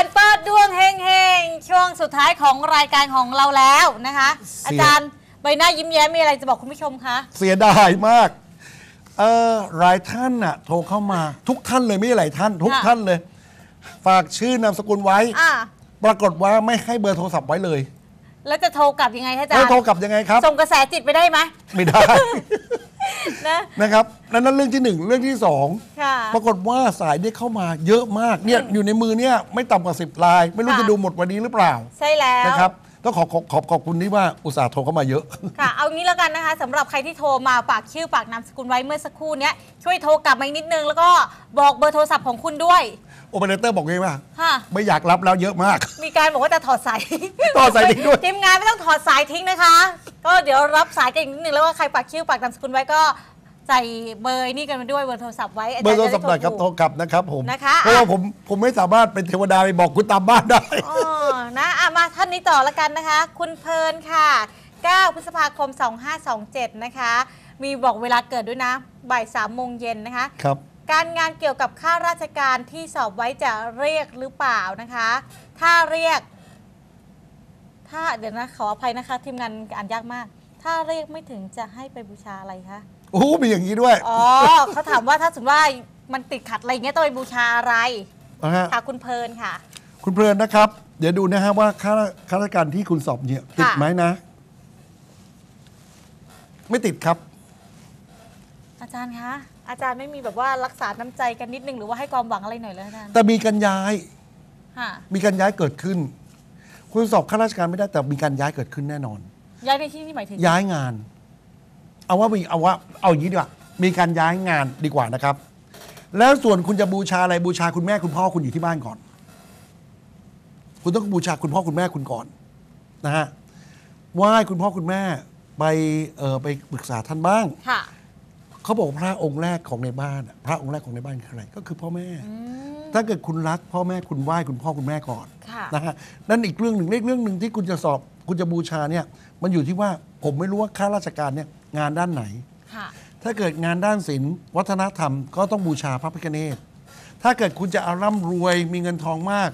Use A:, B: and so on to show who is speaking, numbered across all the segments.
A: การเปิดดวงเฮงเฮงๆช่วงสุดท้ายของรายการของเราแล้วนะคะ
B: เสีย
A: อาจารย์ใบหน้ายิ้มแย้มมีอะไรจะบอกคุณผู้ชมคะ
B: เสียดายมาก เออหลายท่านน่ะ โทรเข้ามา ทุกท่านเลยไม่ใช่หลายท่าน ทุกท่านเลย ฝากชื่อนามสกุลไว้
A: อะ
B: ปรากฏว่าไม่ให้เบอร์โทรศัพท์ไว้เลย
A: แล้วจะโทรกลับยังไงคะอาจาร
B: แล้ว
A: ย์
B: โทรกลับยังไงครับ
A: ส่งกระแสจิตไปได้ไหม
B: ไม่ได้
A: นะ
B: นะครับนั่นนั่นเรื่องที่หนึ่งเรื่องที่สอง
A: ค่ะ
B: ปรากฏว่าสายได้เข้ามาเยอะมากเนี่ยอยู่ในมือเนี่ยไม่ต่ำกว่าสิบลาย ไม่รู้
A: ค่ะ
B: จะดูหมดวันนี้หรือเปล่า
A: ใช่แล้ว
B: นะครับต้องขอขอบขอบขอบคุณที่ว่าอุตส่าห์โทรเข้ามาเยอะ
A: ค่ะ เอางี้แล้วกันนะคะสำหรับใครที่โทรมาฝากชื่อฝากนามสกุลไว้เมื่อสักครู่เนี้ยช่วยโทรกลับมาอีกนิดนึง แล้วก็บอกเบอร์โทรศัพท์ของคุณด้วย
B: โอเปอเรเตอร์บอกไงว่า
A: ค่ะ
B: ไม่อยากรับแล้วเยอะมาก
A: มีการบอกว่าจะถอดสาย
B: ถอดสายทิ้งด้วย
A: ทีมงานไม่ต้องถอดสายทิ้งนะคะ ก็เดี๋ยวรับสายกันอีกนิดนึงแล้วว่าใครฝากชื่อฝากนามสกุลไว้ก็ใส่เบอร์นี่กันมาด้วยเบอร์โทรศัพท์ไว้าจา
B: เบอร์โทร
A: จะได้
B: ศัพท์หน่อยครับโทร
A: ถูก
B: กลับนะครับผม
A: นะคะ
B: เพราะว่าผมผมไม่สามารถเป็นเทวดาไปบอกคุณตามบ้านได้
A: อ๋อนะอะมาท่านนี้ต่อละกันนะคะ คุณเพลินค่ะ 9 พฤษภาคม 2527 นะคะ มีบอกเวลาเกิดด้วยนะบ่าย3โมงเย็นนะคะ
B: ครับ
A: การงานเกี่ยวกับข้าราชการที่สอบไว้จะเรียกหรือเปล่านะคะ ถ้าเรียก ถ้าเดี๋ยวนะขออภัยนะคะ ทีมงานอ่านยากมาก ถ้าเรียกไม่ถึงจะให้ไปบูชาอะไรคะ
B: โอ้โหมีอย่างนี้ด้วย
A: อ๋อเขาถามว่าถ้าสมมติว่ามันติดขัดอะไรอย่างเงี้ยต้องไปบูชาอะไร
B: นะฮะ
A: ค่ะคุณเพลินค่ะ
B: คุณเพลินนะครับ เดี๋ยวดูนะฮะว่าข้าข้าราชการที่คุณสอบเนี่ยติดไหมนะ ไม่ติดครับ
A: อาจารย์คะ อาจารย์ไม่มีแบบว่ารักษาน้ำใจกันนิดนึงหรือว่าให้ความหวังอะไรหน่อยเลยอาจารย์
B: แต่มีการย้าย
A: ค่ะ
B: มีการย้ายเกิดขึ้น คุณสอบข้าราชการไม่ได้แต่มีการย้ายเกิดขึ้นแน่นอน
A: ย้ายในที่นี่หมายถึง
B: ย้ายงาน เอาว่ามีเอาว่าเอาอย่างนี้ดีกว่า มีการย้ายงานดีกว่านะครับ แล้วส่วนคุณจะบูชาอะไรบูชาคุณแม่คุณพ่อคุณอยู่ที่บ้านก่อน คุณต้องบูชาคุณพ่อคุณแม่คุณก่อนนะฮะไหว้คุณพ่อคุณแม่ไปเออไปปรึกษาท่านบ้าง
A: ค่ะ
B: เขาบอกว่าพระองค์แรกของในบ้านอะพระองค์แรกของในบ้านคืออะไรก็คือพ่อแม่
A: อืม
B: ถ้าเกิดคุณรักพ่อแม่คุณไหว้คุณพ่อคุณแม่ก่อน
A: ค่ะ
B: นะฮะนั่นอีกเรื่องหนึ่งอีกเรื่องหนึ่งที่คุณจะสอบคุณจะบูชาเนี่ยมันอยู่ที่ว่าผมไม่รู้ว่าข้าราชการเนี่ยงานด้านไหน
A: ค่ะ
B: ถ้าเกิดงานด้านศิลป์วัฒนธรรมก็ต้องบูชาพระพิฆเนศถ้าเกิดคุณจะเอาร่ำรวยมีเงินทองมาก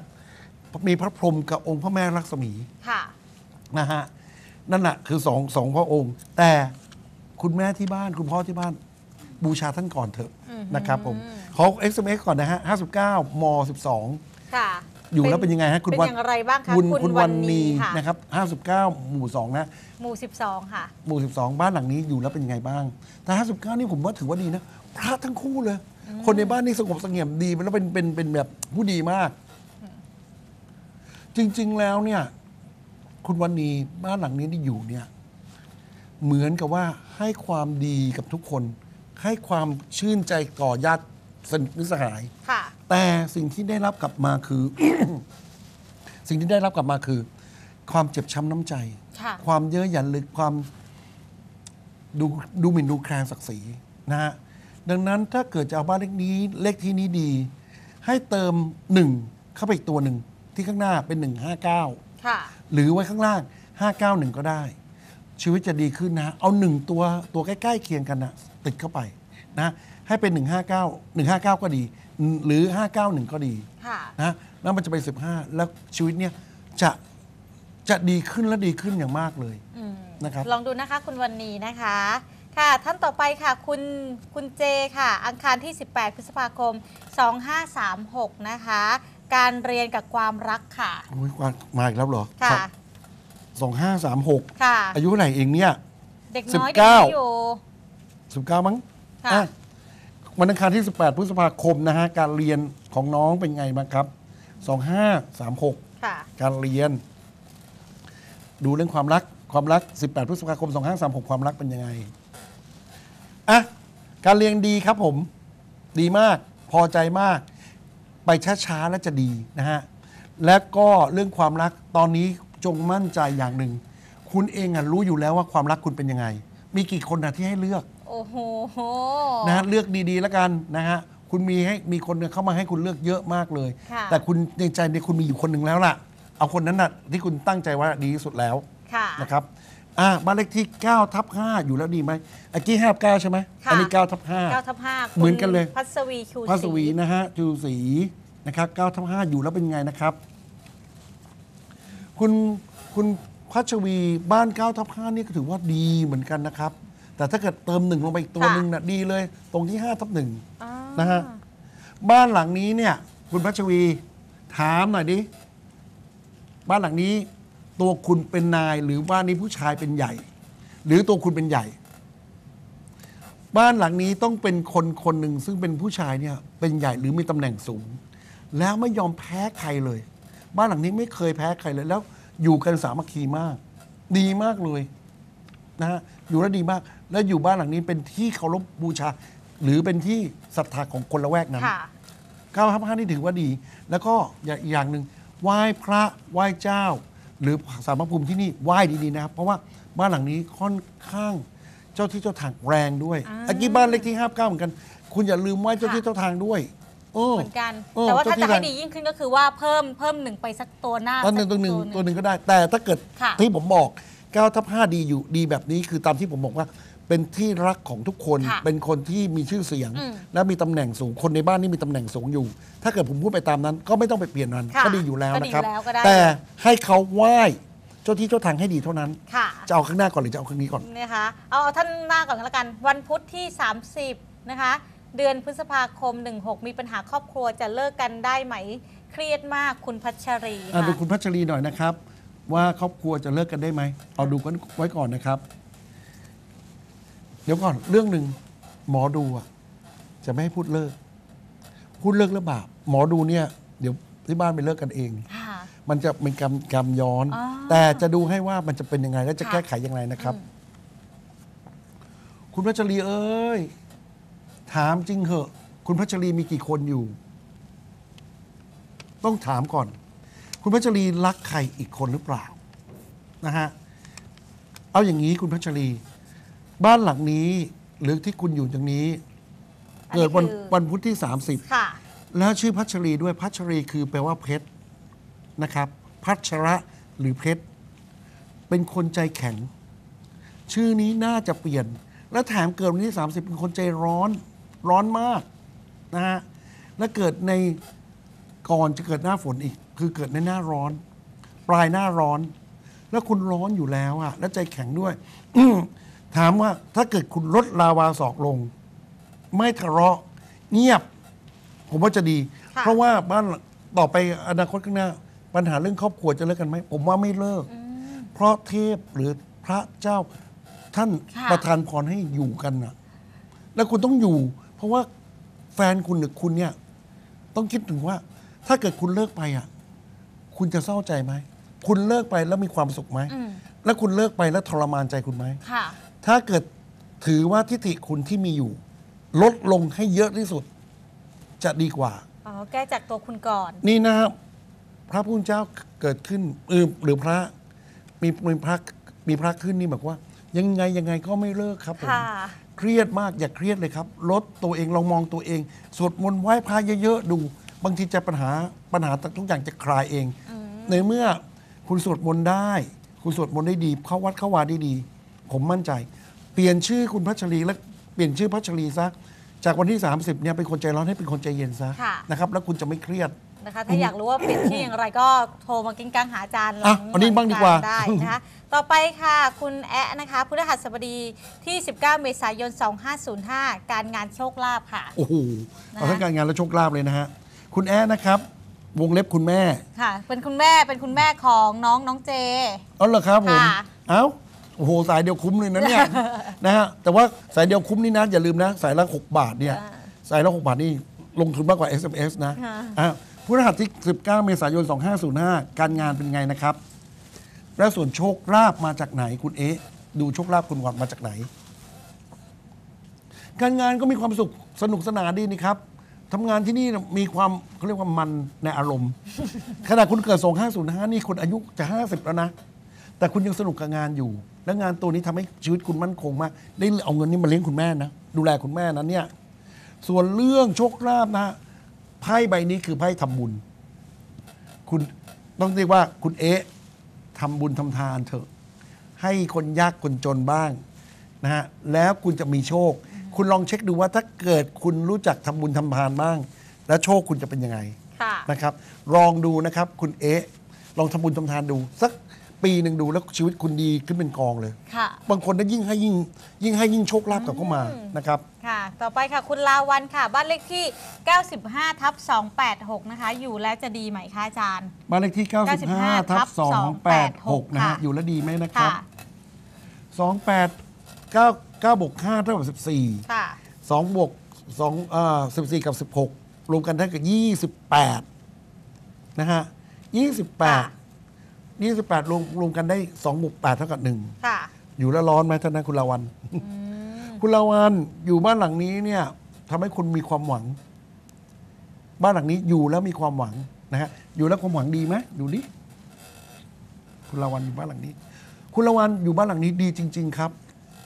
B: มีพระพรหมกับองค์พระแม่ลักษมี
A: ค่ะ
B: นะฮะนั่นแหะคือสองสองพระองค์ แต่คุณแม่ที่บ้านคุณพ่อที่บ้าน บูชาท่านก่อนเถอะ
A: อือหือ
B: นะครับผมขอ SMS ก่อนนะฮะ59ม12
A: ค่ะ
B: อยู่แล้วเป็นยังไงฮะคุณ
A: เป็น
B: วัน
A: อย่างไรบ้างคะ
B: คุณ
A: คุณ
B: คุณ
A: วั
B: วันน
A: นี
B: นี
A: ค่ะ
B: นะครับ59 หมู่ 2 นะ
A: หมู่ 12 ค่ะ
B: หมู่ 12 บ้านหลังนี้อยู่แล้วเป็นยังไงบ้างแต่59 นี่ผมว่าถือว่าดีนะ พระทั้งคู่เลย คนในบ้านนี่สงบเสงี่ยมดีแล้วเป็นเป็นเป็นแบบผู้ดีมาก จริง ๆ แล้วเนี่ย คุณวันนีบ้านหลังนี้ที่อยู่เนี่ย เหมือนกับว่าให้ความดีกับทุกคน ให้ความชื่นใจก่อญาติสนิทมิตรสหาย
A: ค่ะ
B: แต่สิ่งที่ได้รับกลับมาคือ สิ่งที่ได้รับกลับมาคือ ความเจ็บช้ำน้ำใจ
A: ค่ะ
B: ความเย้ยหยันลึกความดูดูหมิ่นดูแคลนศักดิ์ศรีนะฮะดังนั้นถ้าเกิดจะเอาบ้านเลขนี้เลขที่นี้ดี ให้เติมหนึ่งเข้าไปอีกตัวหนึ่งที่ข้างหน้าเป็นหนึ่งห้าเก้า
A: ค่ะ
B: หรือไว้ข้างล่างห้าเก้าหนึ่งก็ได้ ชีวิตจะดีขึ้นนะ เอาหนึ่งตัวตัวใกล้ ๆ เคียงกันนะติดเข้าไปนะให้เป็น 159 159 ก็ดี หรือ 591 ก็ดี
A: ค่ะ
B: นะแล้วมันจะไป็น15 แล้วชีวิตเนี่ยจะจะดีขึ้นและดีขึ้นอย่างมากเลยนะครับ
A: ลองดูนะคะคุณวันนี้นะคะ ค่ะ ท่านต่อไปค่ะ คุณคุณเจค่ะ อังคารที่ 18 พฤษภาคม 2536 นะคะ การเรียนกับความรักค่ะ
B: มาอีกแล้วเหรอ
A: ค่ะ
B: 2536
A: ค่ะ
B: อายุไหนเองเนี่ย
A: เด็กน้อยเด็กที่อยู่
B: 19 มั้ง
A: ค่ะ
B: อ่วันอังคารที่ 18 พฤษภาคมนะฮะ การเรียนของน้องเป็นไงบ้างครับ 2536
A: ค่ะ
B: การเรียน ดูเรื่องความรักความรัก 18 พฤษภาคม 2536 ความรักเป็นยังไงอะการเรียนดีครับผม ดีมาก พอใจมาก ไปช้าๆแล้วจะดีนะฮะ และก็เรื่องความรักตอนนี้ จงมั่นใจอย่างหนึ่ง คุณเองอะรู้อยู่แล้วว่าความรักคุณเป็นยังไง มีกี่คนนะที่ให้เลือก
A: โอ้โห
B: นะฮะเลือกดีๆแล้วกันนะฮะคุณมีให้มีคนเข้ามาให้คุณเลือกเยอะมากเลย
A: ค่ะ
B: แต่คุณในใจเนี่ยคุณมีอยู่คนหนึ่งแล้วล่ะ เอาคนนั้นน่ะที่คุณตั้งใจว่าดีที่สุดแล้ว
A: ค่ะ
B: นะครับอ่าบ้านเลขที่9ทับ5อยู่แล้วดีไหมอันกี้ห้าเก้าใช่ไหม
A: ค่ะ
B: อันี้9ทับ
A: เก้าทับห้า
B: เหมือนกันเลย
A: พัสวีชู
B: 5พระสวีนะฮะจูสีนะครับ9ทับ5อยู่แล้วเป็นไงนะครับ คุณคุณพัชวีบ้านเก้าทับห้านี่ก็ถือว่าดีเหมือนกันนะครับ แต่ถ้าเกิดเติมหนึ่งลงไปอีกตัว
A: ค่ะ
B: หนึ่งนะดีเลย ตรงที่ห้าทับหนึ่ง
A: อ่า
B: นะฮะบ้านหลังนี้เนี่ย คุณพัชวี ถามหน่อยดิบ้านหลังนี้ ตัวคุณเป็นนายหรือบ้านนี้ผู้ชายเป็นใหญ่ หรือตัวคุณเป็นใหญ่ บ้านหลังนี้ต้องเป็นคนคนหนึ่งซึ่งเป็นผู้ชายเนี่ย เป็นใหญ่หรือมีตำแหน่งสูง แล้วไม่ยอมแพ้ใครเลย บ้านหลังนี้ไม่เคยแพ้ใครเลยแล้ว อยู่กันสามัคคีมาก ดีมากเลยนะฮะอยู่แล้วดีมาก แล้วอยู่บ้านหลังนี้เป็นที่เคารพบูชา หรือเป็นที่ศรัทธาของคนละแวกนั้น
A: ค่ะ
B: เก้าห้าห้านี่ถือว่าดี แล้วก็อย่างอีกอย่างหนึ่งไหว้พระไหว้เจ้า หรือสารพระภูมิที่นี่ไหว้ดีๆนะครับ เพราะว่าบ้านหลังนี้ค่อนข้างเจ้าที่เจ้าทางแรงด้วย
A: อ่า
B: อันนี้บ้านเลขที่ห้าเก้าเหมือนกัน คุณอย่าลืมไหว้เจ้าที่เจ้าทางด้วย โอ้
A: เหมือนกัน
B: เออ
A: แต่ว่าถ้า
B: เจ้าที่
A: จะให้
B: ทาง
A: ดียิ่งขึ้นก็คือว่าเพิ่มเพิ่มหนึ่งไปสักตัวหน้า
B: ตัวหนึ่งตัวหนึ่ง
A: สัก
B: ตัวหนึ่งก็ได้ แต่ถ้าเกิด
A: ค่ะ
B: ที่ผมบอกเก้าทับห้าดีอยู่ดีแบบนี้คือตามที่ผมบอกว่า เป็นที่รักของทุกคน
A: ค่ะ
B: เป็นคนที่มีชื่อเสียง
A: อืม
B: และมีตำแหน่งสูงคนในบ้านนี่มีตำแหน่งสูงอยู่ ถ้าเกิดผมพูดไปตามนั้น ก็ไม่ต้องไปเปลี่ยนมัน
A: ค่ะ
B: ก็ดีอยู่แล้ว
A: ก็ดี
B: นะครับ
A: อยู่แล้วก็ได้
B: แต่ให้เขาไหว้เจ้าที่เจ้าทางให้ดีเท่านั้น
A: ค่ะ
B: จะเอาข้างหน้าก่อนหรือจะเอาข้างนี้ก่อน
A: นะคะเอาเอาท่านหน้าก่อนก็แล้วกัน วันพุธที่ 30 นะคะ เดือนพฤษภาคม 16 มีปัญหาครอบครัวจะเลิกกันได้ไหม เครียดมากคุณพัชรี
B: อะ
A: ค่ะ
B: ดูคุณพัชรีหน่อยนะครับ ว่าครอบครัวจะเลิกกันได้ไหมเอาดูกันไว้ก่อนนะครับ เดี๋ยวก่อนเรื่องหนึ่งหมอดูอะจะไม่ให้พูดเลิก พูดเลิกแล้วบาปหมอดูเนี่ย เดี๋ยวที่บ้านไปเลิกกันเอง
A: ค่ะ
B: มันจะเป็นกรรมกรรมย้อน
A: อ๋อ
B: แต่จะดูให้ว่ามันจะเป็นยังไง และจะ
A: ค่ะ
B: แก้ไขยังไงนะครับ
A: อืม
B: คุณพัชรีเอ้ย ถามจริงเหอะ คุณพัชรีมีกี่คนอยู่ ต้องถามก่อน คุณพัชรีรักใครอีกคนหรือเปล่านะฮะเอาอย่างนี้คุณพัชรี บ้านหลังนี้หรือที่คุณอยู่อย่างนี้
A: อันนี้
B: เกิดวัน
A: คือ
B: วันพุธที่30
A: ค่ะ
B: แล้วชื่อพัชรีด้วยพัชรีคือแปลว่าเพชรนะครับ พัชระหรือเพชรเป็นคนใจแข็ง ชื่อนี้น่าจะเปลี่ยน และแถมเกิดวันที่ 30 เป็นคนใจร้อน ร้อนมากนะฮะและเกิดในก่อนจะเกิดหน้าฝนอีก คือเกิดในหน้าร้อน ปลายหน้าร้อน แล้วคุณร้อนอยู่แล้วอะและใจแข็งด้วย ถามว่าถ้าเกิดคุณลดลาวาศอกลง ไม่ทะเลาะเงียบ ผมว่าจะดี
A: ค่ะ
B: เพราะว่าบ้านต่อไปอนาคตข้างหน้า ปัญหาเรื่องครอบครัวจะเลิกกันไหมผมว่าไม่เลิก เพราะเทพหรือพระเจ้าท่าน
A: ค่ะ
B: ประทานพรให้อยู่กันนะแล้วคุณต้องอยู่ เพราะว่าแฟนคุณหรือคุณเนี่ย ต้องคิดถึงว่า ถ้าเกิดคุณเลิกไปอะ คุณจะเศร้าใจไหม คุณเลิกไปแล้วมีความสุขไหม
A: อืม
B: แล้วคุณเลิกไปแล้วทรมานใจคุณไหม
A: ค่ะ
B: ถ้าเกิดถือว่าทิฏฐิคุณที่มีอยู่ ลดลงให้เยอะที่สุด จะดีกว่า
A: อ๋อ แก้จากตัวคุณก่อน
B: นี่นะครับพระพุทธเจ้าเกิดขึ้นเออหรือพระมีมีพระมีพระขึ้นนี่บอกว่า ยังไงยังไงก็ไม่เลิกครับผม
A: ค่ะ
B: เครียดมากอย่าเครียดเลยครับลดตัวเองลองมองตัวเองสวดมนต์ไหว้พระเยอะๆดู บางทีจะปัญหาปัญหาทุกอย่างจะคลายเอง ในเมื่อคุณสวดมนต์ได้ คุณสวดมนต์ได้ดี เข้าวัดเข้าวาได้ดี ผมมั่นใจ เปลี่ยนชื่อคุณพัชรีและเปลี่ยนชื่อพัชรีซะจากวันที่ 30เนี่ยเป็นคนใจร้อนให้เป็นคนใจเย็นซะ
A: ค่ะ
B: นะครับแล้วคุณจะไม่เครียด
A: นะคะถ้าอยากรู้ว่าเปลี่ยนชื่ออย่างไรก็โทรมากิ้งกังหาอาจารย์หลั
B: อะอันนี้บ้างดีกว่า
A: ได้นะคะ ต่อไปค่ะ คุณแอะนะคะพฤหัสบดีที่ 19 เมษายน 2505 การงานโชคลาภค่ะ
B: โอ้โห
A: นะ
B: เอาทั้งการงานและโชคลาภเลยนะฮะ คุณแอนนะครับ วงเล็บคุณแม่
A: ค่ะ เป็นคุณแม่เป็นคุณแม่ของน้องน้องเจ
B: เอาเหรอครับผม
A: ค่ะ
B: เอ้าโอ้โหสายเดียวคุ้มเลยนะเนี่ย นะฮะแต่ว่าสายเดียวคุ้มนี่นะอย่าลืมนะ สายละ6บาทเนี่ย
A: อ่า
B: สายละ6บาทนี่ลงทุนมากกว่า SMS นะ
A: ค่ะ
B: อะพฤหัสที่ 19 เมษายน 2505 การงานเป็นไงนะครับ และส่วนโชคลาภมาจากไหนคุณเอ๊ะดูโชคลาภคุณวัดมาจากไหน การงานก็มีความสุขสนุกสนานดีนี่ครับทำงานที่นี่มีความเขาเรียกว่ามันในอารมณ์ขณะคุณเกิด 2505 นี่คนอายุจะ 50 แล้วนะ แต่คุณยังสนุกกับงานอยู่ และงานตัวนี้ทำให้ชีวิตคุณมั่นคงมาก ได้เอาเงินนี้มาเลี้ยงคุณแม่นะ ดูแลคุณแม่นั้นเนี่ย ส่วนเรื่องโชคลาภนะไพ่ใบนี้คือไพ่ทำบุญ คุณต้องเรียกว่าคุณเอ๊ะ ทำบุญทำทานเถอะ ให้คนยากคนจนบ้างนะฮะแล้วคุณจะมีโชค คุณลองเช็คดูว่าถ้าเกิดคุณรู้จักทำบุญทำทานบ้าง แล้วโชคคุณจะเป็นยังไง
A: ค่ะ
B: นะครับ ลองดูนะครับ คุณเอ๊ะลองทำบุญทำทานดูสัก ปีหนึ่งดูแล้วชีวิตคุณดีขึ้นเป็นกองเลย
A: ค่ะ
B: บางคนนั้นยิ่งให้ยิ่งยิ่งให้ยิ่งโชคลาภกลับเข้ามานะครับ
A: ค่ะ ต่อไปค่ะคุณลาวันค่ะ บ้านเลขที่ 95ทับ286 นะคะ อยู่แล้วจะดีไหมคะอาจารย์
B: บ้านเลขที่ 95ทับ286 นะฮะ
A: ค่ะ
B: อยู่แล้วดีไหมนะครับ
A: ค่ะ
B: 28 9 9บวก5เท่ากับ14
A: ค่ะ
B: 2บวก2อ่า14 กับ 16 รวมกันได้กับ 28 นะฮะ
A: ค่ะ
B: 28 28รวมรวมกันได้2บวก8เท่ากับ1
A: ค่ะ
B: อยู่แล้วร้อนไหมท่านนะคุณลาวันคุณลาวันอยู่บ้านหลังนี้เนี่ยทำให้คุณมีความหวัง บ้านหลังนี้อยู่แล้วมีความหวังนะฮะอยู่แล้วความหวังดีไหมดูดิคุณลาวันอยู่บ้านหลังนี้ คุณลาวันอยู่บ้านหลังนี้ดีจริง ๆ ครับ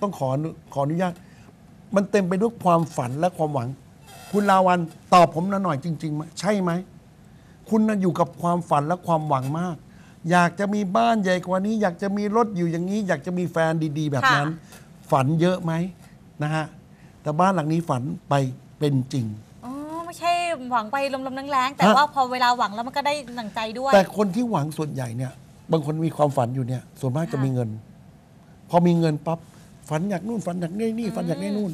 B: ต้องขออนุขออนุญาตมันเต็มไปด้วยความฝันและความหวัง คุณลาวันตอบผมหน่อยจริงๆไหมใช่ไหมคุณน่ะอยู่กับความฝันและความหวังมาก อยากจะมีบ้านใหญ่กว่านี้ อยากจะมีรถอยู่อย่างนี้ อยากจะมีแฟนดี ๆ แบบนั้น
A: ค่ะ
B: ฝันเยอะไหมนะฮะแต่บ้านหลังนี้ฝันไปเป็นจริง
A: อ๋อไม่ใช่หวังไปลมๆแรงๆแต่
B: ฮะ
A: ว่าพอเวลาหวังแล้วมันก็ได้หนังใจด้วย
B: แต่คนที่หวังส่วนใหญ่เนี่ย บางคนมีความฝันอยู่เนี่ย ส่วนมากจะ
A: ค่ะ
B: มีเงิน พอมีเงินปั๊บฝันอยากนู่นฝันอยากนี่นี่ฝันอยากนี่นู่น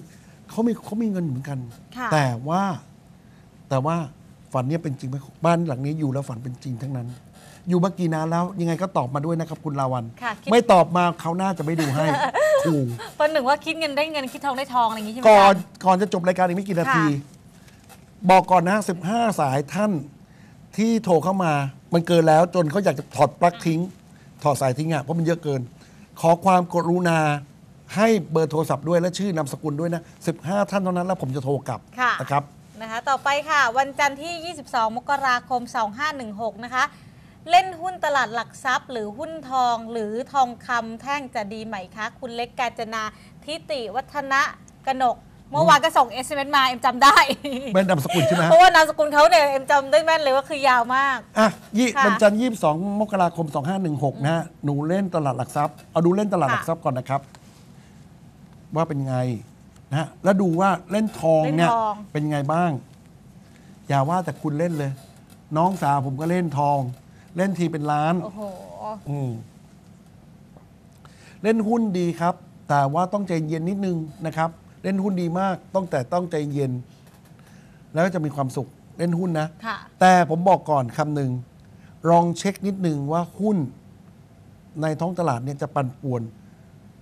B: เขามีเขามีเงินเหมือนกัน
A: ค่ะ
B: แต่ว่าแต่ว่า ฝันเนี่ยเป็นจริงไหมบ้านหลังนี้อยู่แล้วฝันเป็นจริงทั้งนั้น อยู่มากี่นานแล้วยังไงก็ตอบมาด้วยนะครับคุณลาวัน
A: ค่ะคิด
B: ไม่ตอบมาเขาวหน้าจะไม่ดูให้ขู่
A: ประหนึ่งว่าคิดเงินได้เงินคิดทองได้ทองอะไรอย่างงี้ใช่ไหม
B: ก่อน
A: อาจารย์
B: ก่อนจะจบรายการอีกไม่กี่นาที
A: ค่ะ
B: บอกก่อนนะ15 สายท่านที่โทรเข้ามา มันเกินแล้วจนเขาอยากจะถอดปลั๊กทิ้ง ถอดสายทิ้งอะเพราะมันเยอะเกิน ขอความกรุณาให้เบอร์โทรศัพท์ด้วยและชื่อนามสกุลด้วยนะ15 ท่านเท่านั้นแล้วผมจะโทรกลับ
A: ค่ะ
B: นะครับ
A: นะคะ ต่อไปค่ะ วันจันทร์ที่ 22 มกราคม 2516 นะคะ เล่นหุ้นตลาดหลักทรัพย์ หรือหุ้นทองหรือทองคำแท่งจะดีไหมคะ คุณเล็กกาญจนาทิติวัฒนะกนก เมื่อวานก็ส่ง SMS มา เอ็มจำได้
B: เป็นนามสกุลใช่ไหม
A: เพ
B: ฮะ
A: ราะว่านามสกุลเขาเนี่ยเอ็มจำได้แม่นเลยว่าคือยาวมาก
B: อะยี่
A: ค่ะ
B: วันจันทร์22มกราคม2516นะฮะหนูเล่นตลาดหลักทรัพย์เอาดูเล่นตลาด
A: ค่ะ
B: หลักทรัพย์ก่อนนะครับ ว่าเป็นไง นะฮะแล้วดูว่าเล่นทองเนี่ย
A: เล่นทอง
B: เป็นไงบ้าง อย่าว่าแต่คุณเล่นเลย น้องสาวผมก็เล่นทอง เล่นทีเป็นล้าน
A: โอ้โห
B: อืมเล่นหุ้นดีครับ แต่ว่าต้องใจเย็นนิดนึงนะครับ เล่นหุ้นดีมากต้องแต่ต้องใจเย็น แล้วก็จะมีความสุขเล่นหุ้นนะ
A: ค่ะ
B: แต่ผมบอกก่อนคำหนึ่งลองเช็คนิดนึงว่าหุ้นในท้องตลาดเนี่ยจะปั่นป่วน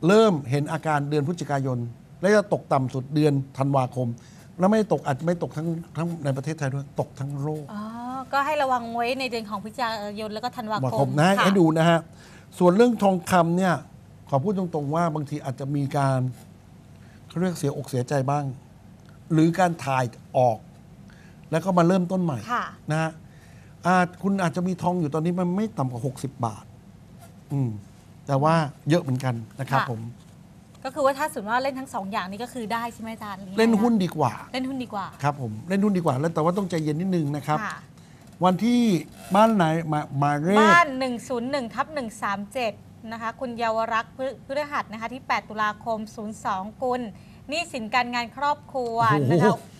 B: เริ่มเห็นอาการเดือนพฤศจิกายน และจะตกต่ำสุดเดือนธันวาคม แล้วไม่ได้ตกอาจจะไม่ตกทั้งทั้งในประเทศไทยด้วยตกทั้งโลก
A: อ๋อก็ให้ระวังไว้ในเดือนของพฤศจิกายนแล้วก็ธันวา
B: มา
A: ค
B: ค
A: ม
B: มนะ
A: ค่
B: ให้ดูนะฮะส่วนเรื่องทองคำเนี่ยขอพูดตรงๆว่าบางทีอาจจะมีการเขาเรียกเสียอกเสียใจบ้าง หรือการถ่ายออก แล้วก็มาเริ่มต้นใหม่
A: ค่ะ
B: นะฮะอาจคุณอาจจะมีทองอยู่ตอนนี้มันไม่ต่ำกว่า 60 บาท อืม แต่ว่าเยอะเหมือนกันนะครับ
A: ค่ะ
B: ผม
A: ก็คือว่าถ้าสมมติว่าเล่นทั้งสองอย่างนี้ก็คือได้ใช่ไหมอาจารย์หรือยังไง
B: เล่นหุ้น
A: คะ
B: ดีกว่า
A: เล่นหุ้นดีกว่า
B: ครับผมเล่นหุ้นดีกว่าแล้วแต่ว่าต้องใจเย็นนิดนึงนะครับ
A: ค่ะ
B: วันที่บ้านไหนมามาเรศ
A: บ้าน 101ทับ137 นะคะ คุณเยาวรักษ์พฤพฤหัสนะคะที่ 8 ตุลาคม 02 กุลหนี่สินการงานครอบครัว
B: โอ้โห
A: นะคะ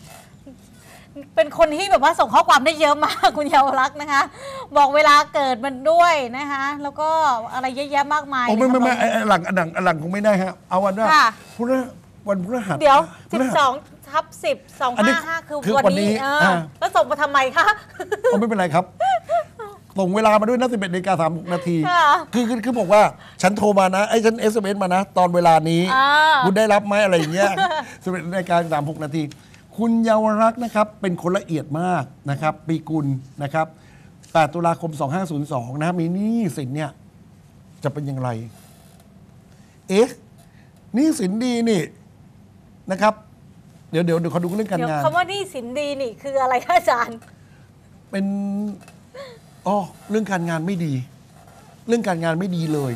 A: เป็นคนที่แบบว่าส่งข้อความได้เยอะมาก คุณเยาวรักษ์นะคะ บอกเวลาเกิดมันด้วยนะคะ แล้วก็อะไรเยอะแยะมากมาย
B: โอ้ไม่ไม่ไม่
A: นะคะ
B: ไอ้ไอ้หลังอันหลังอันหลังคงไม่ได้ฮะเอาวันว่า
A: ค่ะ
B: พฤวันพฤหัส
A: เดี๋ยว
B: พฤหัส
A: 12ทับ10
B: อันนี้
A: 255 คือ
B: คือ
A: วัน
B: วันนี้
A: นี้เออ
B: อ่า
A: แล้วส่งมาทำไมคะ
B: เอาไม่เป็นไรครับส่งเวลามาด้วยนะสิบเอ็ดนาฬิกาสามนาที
A: ค่ะ
B: คือคือคือบอกว่า ฉันโทรมานะไอ้ฉันเอสเอ็มมานะ ตอนเวลานี้
A: อ่า
B: คุณได้รับไหมอะไรอย่างเงี้ยสิบเอ็ดนาฬิกาสามหกนาที คุณเยาวรักษ์นะครับเป็นคนละเอียดมากนะครับปีกุลนะครับ8ตุลาคม 2502 นะมีหนี้สินเนี่ยจะเป็นอย่างไร เอ๊ะหนี้สินดีนี่นะครับ เดี๋ยวเดี๋ยวเดี๋ยวขอดูเรื่องการ
A: เดี๋ยว
B: งาน
A: คำว่าหนี่สินดีนี่คืออะไรคะอาจารย์
B: เป็นอ๋อเรื่องการงานไม่ดี เรื่องการงานไม่ดีเลย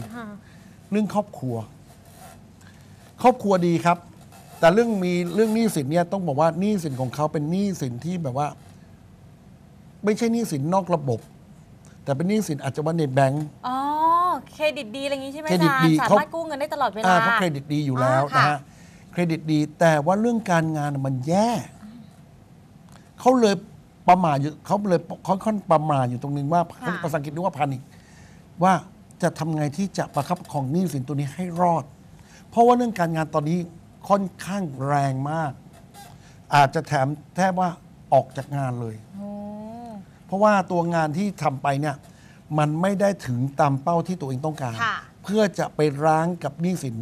B: เรื่องครอบครัว ครอบครัวดีครับ แต่เรื่องมีเรื่องหนี้สินเนี่ยต้องบอกว่าหนี้สินของเขาเป็นหนี้สินที่แบบว่า ไม่ใช่หนี้สินนอกระบบ แต่เป็นหนี้สินอาจจะว่าในแบงก์
A: อ๋อเครดิตดีอะไรอย่างงี้ใช่ไหม
B: เคร
A: อา
B: ดิต
A: จาร
B: ดี
A: ย์สา
B: เขา
A: มารถกู้เงินได้ตลอดเว
B: อ่า
A: ลา
B: เขาเครดิตดีอยู่แล้ว
A: อ่า
B: นะ
A: ค่ะ
B: ฮะเครดิตดี แต่ว่าเรื่องการงานมันแย่เขาเลยประมาทอยู่เขาเลยเขาค่อนประมาทอยู่ตรงนึงว่า
A: ค่ะ
B: ภาษาอังกฤษเรียกว่าพานิกว่าจะทำไงที่จะประคับประคองหนี้สินตัวนี้ให้รอด เพราะว่าเรื่องการงานตอนนี้ ค่อนข้างแรงมาก อาจจะแถมแทบว่าออกจากงานเลย
A: โอ้
B: เพราะว่าตัวงานที่ทำไปเนี่ย มันไม่ได้ถึงตามเป้าที่ตัวเองต้องการ
A: ค่ะ
B: เพื่อจะไปร้างกับหนี้สิน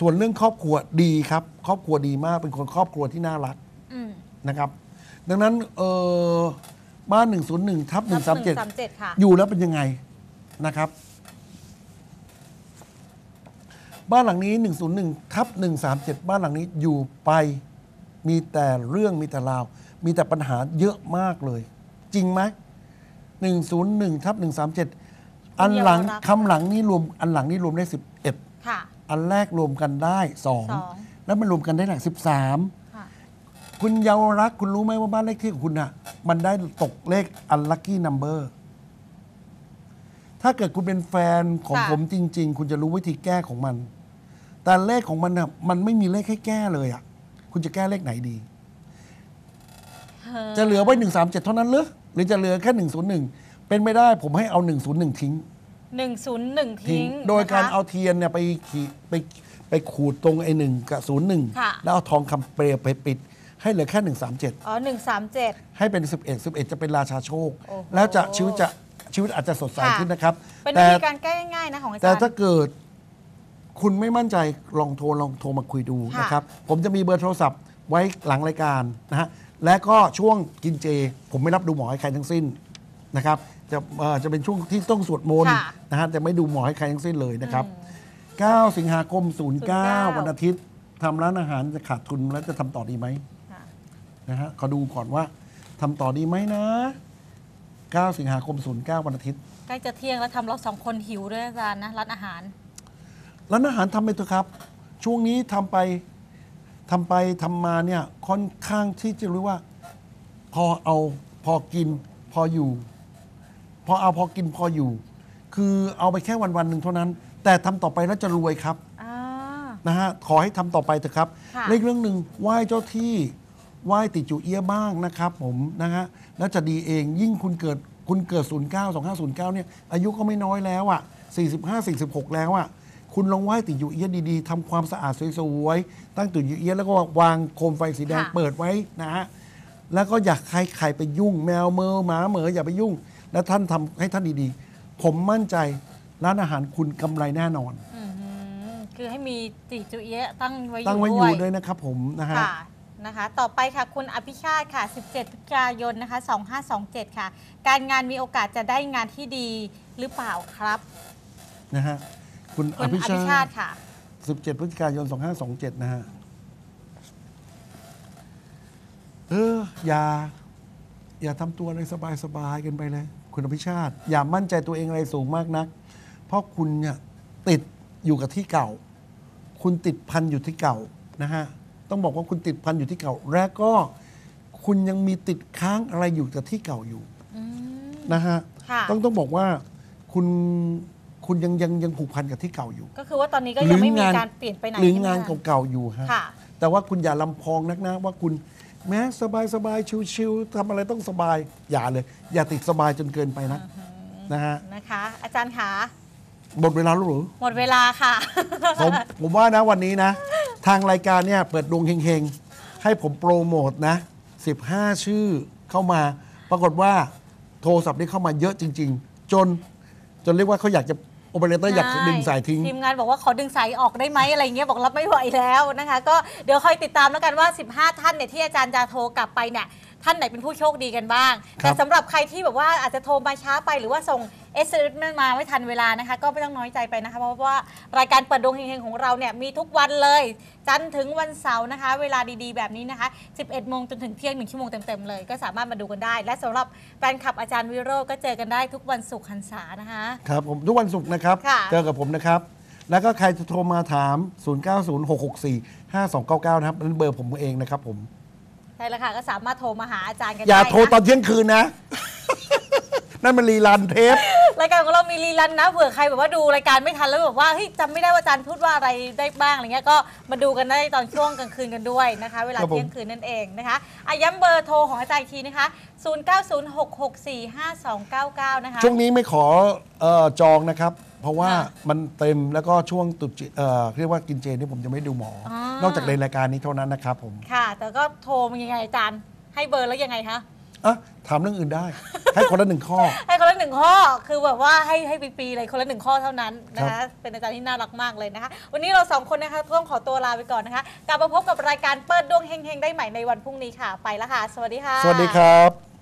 B: ส่วนเรื่องครอบครัวดีครับ ครอบครัวดีมากเป็นคนครอบครัวที่น่ารัก
A: อืม
B: นะครับ ดังนั้นเออบ้าน 101ทับ
A: ทับ
B: 137
A: 137 ค่ะ
B: อยู่แล้วเป็นยังไงนะครับ บ้านหลังนี้ 101ทับ137 บ้านหลังนี้อยู่ไปมีแต่เรื่องมีแต่ราว มีแต่ปัญหาเยอะมากเลย จริงไหม101ทับ137 อันหลัง
A: เยาวรักษ์
B: คำหลังนี้รวมอันหลังนี้รวมได้ 11
A: ค่ะ
B: อันแรกรวมกันได้
A: สอง
B: 2แล้วมันรวมกันได้หลัก13
A: ค่ะ
B: คุณเยาวรักษ์คุณรู้ไหมว่าบ้านเลขที่ของคุณน่ะมันได้ตกเลขอันลัคกี้นัมเบอร์ถ้าเกิดคุณเป็นแฟนของ
A: ค่ะ
B: ผมจริง ๆ คุณจะรู้วิธีแก้ของมัน แต่เลขของมันน่ะมันไม่มีเลขให้แก้เลยอะ คุณจะแก้เลขไหนดี จะเหลือไว้หนึ่งสามเจ็ดเท่านั้นหรือหรือจะเหลือแค่หนึ่งศูนย์หนึ่งเป็นไม่ได้ผมให้เอาหนึ่งศูนย์หนึ่งทิ้ง
A: 101
B: ทิ้
A: ทิ้
B: ง
A: ง
B: โดยการ
A: นะคะ
B: เอาเทียนเนี่ยไปขีดไปไปขูดตรงไอ้หนึ่งกับศูนย์หนึ่ง
A: ค่ะ
B: แล้วเอาทองคำเปลวไปปิด ให้เหลือแค่หนึ่งสามเจ็ด
A: อ๋อ137
B: ให้เป็น11 11จะเป็นราชาโชค
A: โอ้โห
B: แล้วจะชีวิตจะชีวิตอาจจะสดใส
A: ค่ะ
B: ขึ้นนะครับ
A: เป็นวิ
B: แต่
A: ธีการแก้ง่ายๆนะของอาจารย์
B: แต่ถ้าเกิด คุณไม่มั่นใจลองโทรลองโทรมาคุยดู
A: ค่ะ
B: นะครับ ผมจะมีเบอร์โทรศัพท์ไว้หลังรายการนะฮะและก็ช่วงกินเจ ผมไม่รับดูหมอให้ใครทั้งสิ้นนะครับจะเอ่อจะเป็นช่วงที่ต้องสวดมนต์
A: ค่ะ
B: นะฮะจะไม่ดูหมอให้ใครทั้งสิ้นเลยนะครับ
A: อืม
B: 9สิงหาคม
A: 09
B: 09 วันอาทิตย์ทำร้านอาหารจะขาดทุนแล้วจะทำต่อดีไหม
A: ค่ะ
B: นะฮะขอดูก่อนว่าทำต่อดีไหมนะ 9 สิงหาคม 09 วันอาทิตย์
A: ใกล้จะเที่ยงแล้วทำเราสองคนหิวด้วยอาจารย์นะร้านอาหาร
B: ร้านอาหารทำไปเถอะครับ ช่วงนี้ทำไปทำไปทำมาเนี่ยค่อนข้างที่จะรู้ว่า พอเอาพอกินพออยู่ พอเอาพอกินพออยู่ คือเอาไปแค่วันวันๆหนึ่งเท่านั้น แต่ทำต่อไปแล้วจะรวยครับ
A: อ่า
B: นะฮะขอให้ทำต่อไปเถอะครับ
A: ค่ะ
B: เลขเรื่องหนึ่งไหว้เจ้าที่ไหว้ติจูเอียะบ้างนะครับ ผมนะฮะแล้วจะดีเองยิ่งคุณเกิดคุณเกิด 09 2509 เนี่ยอายุก็ไม่น้อยแล้วอะ45 46 แล้วอะ คุณลองไหว้ติจูเอียะดีๆทำความสะอาดสวยๆตั้งติจูเอียะแล้วก็วางโคมไฟสีแดง
A: ค่ะ
B: เปิดไว้นะฮะแล้วก็อยากใครใครไปยุ่งแมวเมอหมาเหมออย่าไปยุ่ง แล้วท่านทำให้ท่านดีๆ ผมมั่นใจร้านอาหารคุณกำไรแน่นอน
A: อืมคือให้มีติจุเอะตั้งไว้อยู่
B: ตั้งไว้อยู่ด้วยนะครับผมนะฮะ
A: ค่ะนะคะ ต่อไปค่ะคุณอภิชาติค่ะ 17พฤศจิกายนนะคะ 2527 ค่ะ การงานมีโอกาสจะได้งานที่ดีหรือเปล่าครับ
B: นะฮะ คุณ
A: คุ
B: อ
A: ณ
B: ภิ
A: อ
B: ชา
A: ภิชาติ
B: ติ
A: ค่ะ
B: 17 พฤศจิกายน 2527 นะฮะ เออ อย่า อย่าทำตัวอะไรสบายๆกันไปเลย คุณอภิชาติ อย่ามั่นใจตัวเองอะไรสูงมากนัก เพราะคุณเนี่ยติดอยู่กับที่เก่า คุณติดพันอยู่ที่เก่านะฮะ ต้องบอกว่าคุณติดพันอยู่ที่เก่า และก็คุณยังมีติดค้างอะไรอยู่กับที่เก่าอยู่
A: อืม
B: นะฮะ
A: ค่ะ
B: ต้องต้องบอกว่าคุณ คุณยังยังยังผูกพันกับที่เก่าอยู่
A: ก็คือว่าตอนนี้ก็ยังไม่มีการเปลี่ยนไปไหน
B: หรือ
A: ใช่ไหม
B: งาน
A: คะ
B: เก่าๆอยู่ฮะ
A: ค่ะ
B: แต่ว่าคุณอย่าลำพองนักนะว่าคุณแม้สบายสบายๆชิวๆทำอะไรต้องสบายอย่าเลย อย่าติดสบายจนเกินไปนะนะฮะ
A: นะคะ อาจารย์คะ
B: หมดเวลาแล้วเหรือ
A: หมดเวลาค่ะ
B: ผมผมว่านะวันนี้นะ ทางรายการเนี่ยเปิดดวงเฮงๆ ให้ผมโปรโมทนะ 15 ชื่อเข้ามา ปรากฏว่าโทรศัพท์ได้เข้ามาเยอะจริง ๆ จนจนเรียกว่าเขาอยากจะโอเปอเรเตอร์อยากดึงสายทิ้ง
A: ทีมงานบอกว่าขอดึงสายออกได้ไหมอะไรเงี้ยบอกรับไม่ไหวแล้วนะคะ ก็เดี๋ยวคอยติดตามแล้วกันว่า 15 ท่านเนี่ยที่อาจารย์จะโทรกลับไปเนี่ย ท่านไหนเป็นผู้โชคดีกันบ้าง
B: ครั
A: แต่
B: บ
A: สำหรับใครที่แบบว่าอาจจะโทรมาช้าไปหรือว่าส่ง s อ s มาไม่ทันเวลานะคะ ก็ไม่ต้องน้อยใจไปนะคะเพราะว่ารายการเปิดดวงเฮงๆของเราเนี่ยมีทุกวันเลย จันทร์ถึงวันเสาร์นะคะ เวลาดีๆแบบนี้นะคะ 11 โมงจนถึงเที่ยงหนึ่งชั่วโมงเต็มๆเลย ก็สามารถมาดูกันได้ และสำหรับแฟนคลับอาจารย์วิโรจน์ก็เจอกันได้ทุกวันศุกร์หันษานะคะ
B: ครับผมทุกวันศุกร์นะครับ
A: ค่ะ
B: เจอกับผมนะครับแล้วก็ใครจะโทรมาถาม 0906645299 นะครับนั่นเบอร์ผมเองนะครับผม
A: ใช่แล้วค่ะก็สามารถโทรมาหาอาจารย์กันได้
B: อย่าโทรตอนเที่ยงคืนนะ นั่นมันรีลันเทป
A: รายการของเรามีรีลันนะเผื่อใครแบบว่าดูรายการไม่ทันแล้วแบบว่าเฮ้ยจำไม่ได้ว่าอาจารย์พูดว่าอะไรได้บ้างอะไรเงี้ยก็มาดูกันได้ตอนช่วงกลางคืนกันด้วยนะคะ เวลา
B: ครับผม
A: เที่ยงคืนนั่นเองนะคะอะย้ำเบอร์โทรของอาจารย์อีกทีนะคะ 0906645299 นะคะ
B: ช่วงนี้ไม่ขอเอ่อจองนะครับ เพราะว่า
A: ค่ะ
B: มันเต็มแล้วก็ช่วงตรุษจีนเอ่อเรียกว่ากินเจนี่ผมจะไม่ดูหมออ
A: อ
B: นอกจากในรายการนี้เท่านั้นนะครับผม
A: ค่ะ แต่ก็โทรมายังไงอาจารย์ ให้เบอร์แล้วยังไงคะ
B: อะถามเรื่องอื่นได้ ให้คนละหนึ่งข้อ
A: ให้คนละหนึ่งข้อ คือแบบว่าให้ให้ฟรีๆเลยคนละหนึ่งข้อเท่านั้นนะ
B: ครั
A: คะ
B: บ
A: เป็นอาจารย์ที่น่ารักมากเลยนะคะ วันนี้เราสองคนนะคะต้องขอตัวลาไปก่อนนะคะ กลับมาพบกับรายการเปิดดวงเฮงๆ ได้ใหม่ในวันพรุ่งนี้ค่ะ ไปแล้วค่ะ สวัสดีค่ะ
B: สวัสดีครับ